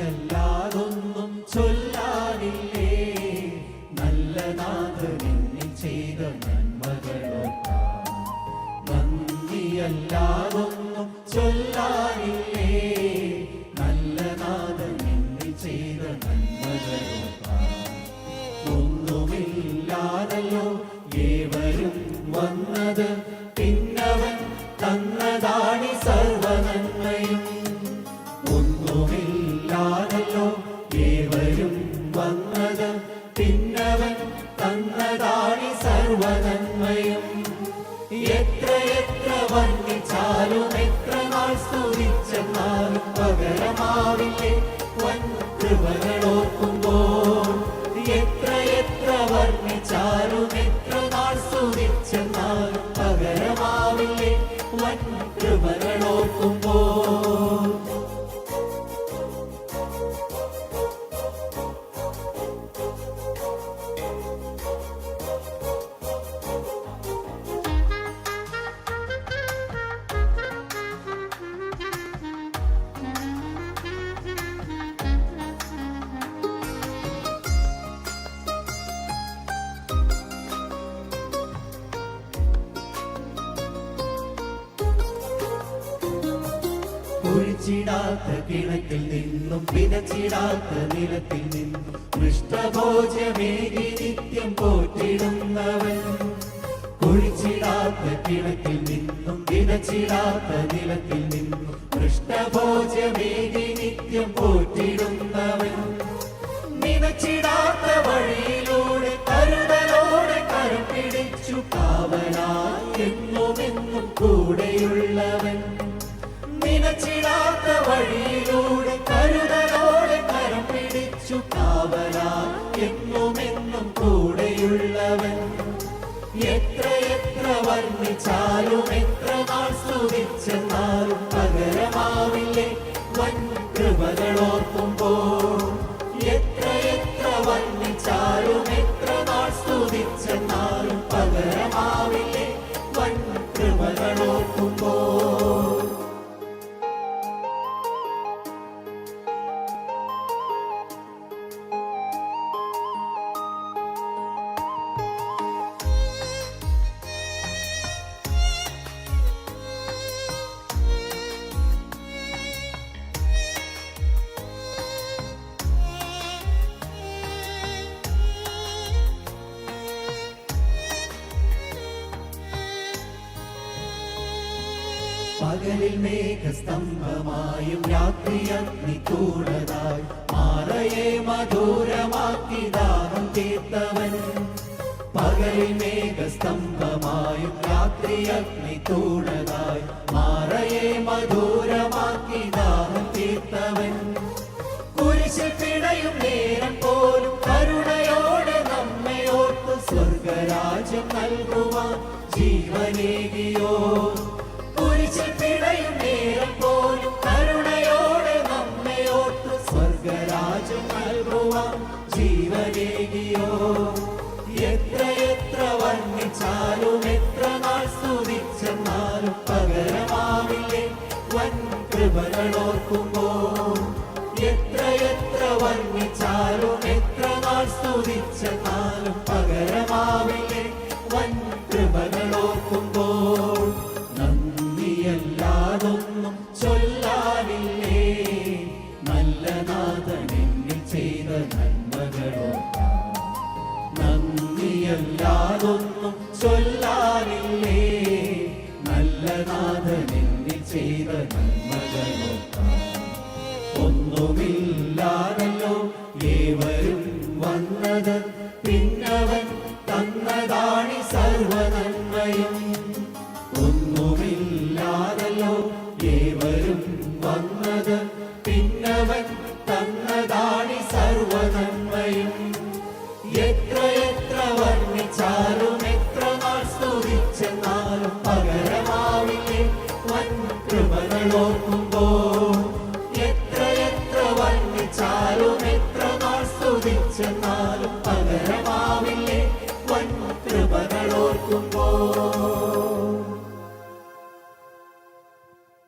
നന്ദിയല്ലാതൊന്നും ചൊല്ലാനില്ലേ? നല്ല നാഥനെന്നിൽ ചെയ്ത നന്മകളോർക്കാം നന്ദിയല്ലാതൊന്നും ചൊല്ലാനില്ലേ പകരമാവില്ലേ വൻ കൃപകളോർക്കുമ്പോൾ കുഴിച്ചിടാത്ത കിണക്കിൽ നിന്നും വിതച്ചിടാത്ത നിലത്തിൽ നിന്നും പൃഷ്ഠഭോജമേകി നിത്യം പോറ്റിടുന്നവൻ. കുഴിച്ചിടാത്ത കിണക്കിൽ നിന്നും വിതച്ചിടാത്ത നിലത്തിൽ നിന്നും പൃഷ്ഠഭോജമേകി നിത്യം പോറ്റിടുന്നവൻ. നിനച്ചിടാത്ത വഴിയിലൂടെ കരുതലോടെ കരം പിടിച്ചു കാവലായി എന്നുമെന്നും കൂടെയുള്ളവൻ. നിനച്ചിടാത്ത വഴിയിലൂടെ കരുതലോടെ കരം പിടിച്ചു കാവലായി എന്നുമെന്നും കൂടെയുള്ളവൻ എത്ര എത്ര വർണിച്ചാലും എത്ര നാൾ സ്തുതിച്ചെന്നാലും പകരമാവില്ലേ? വൻ കൃപകളോർക്കുമ്പോൾ പകലിൽ മേഘസ്തംഭമായും രാത്രി അഗ്നിത്തൂണതായി മാറയെ മധുരമാക്കി ദാഹം തീർത്തവൻ. പകലിൽ മേഘസ്തംഭമായും രാത്രി അഗ്നിത്തൂണതായി മാറയെ മധുരമാക്കി ദാഹം തീർത്തവൻ. കുരിശിൽ പിടയും നേരം പോലും കരുണയോടെ നമ്മെ ഓർത്ത് സ്വർഗരാജ്യം നൽകുവാൻ ജീവനേകിയോ? കുരിശിൽ പിടയും നേരം പോലും കരുണയോടെ നമ്മെ ഓർത്തു സ്വർഗരാജ്യം നൽകുവാൻ ജീവനേകിയോ? എത്ര എത്ര വർണിച്ചാലും എത്ര നാൾ സ്തുതിച്ചെന്നാലും പകരമാവില്ലേ വൻ കൃപകളോർക്കുമ്പോൾ? എത്ര എത്ര വർണിച്ചാലും എത്ര നാൾ പകരമാവില്ലേ പിന്നവൻ തന്നതാണി സർവനന്മയും. ഒന്നുമില്ലാതല്ലോ ഏവരും വന്നത് പിന്നവൻ തന്നതാണി സർവനന്മയും. എത്ര എത്ര വർണിച്ചാലും എത്ര നാൾ സ്തുതിച്ചെന്നാലും പകരമാവില്ലേ വൻ കൃപകളോർക്കുമ്പോൾ. എത്ര എത്ര വർണിച്ചാലും എത്ര നാൾ സ്തുതിച്ചെന്നാലും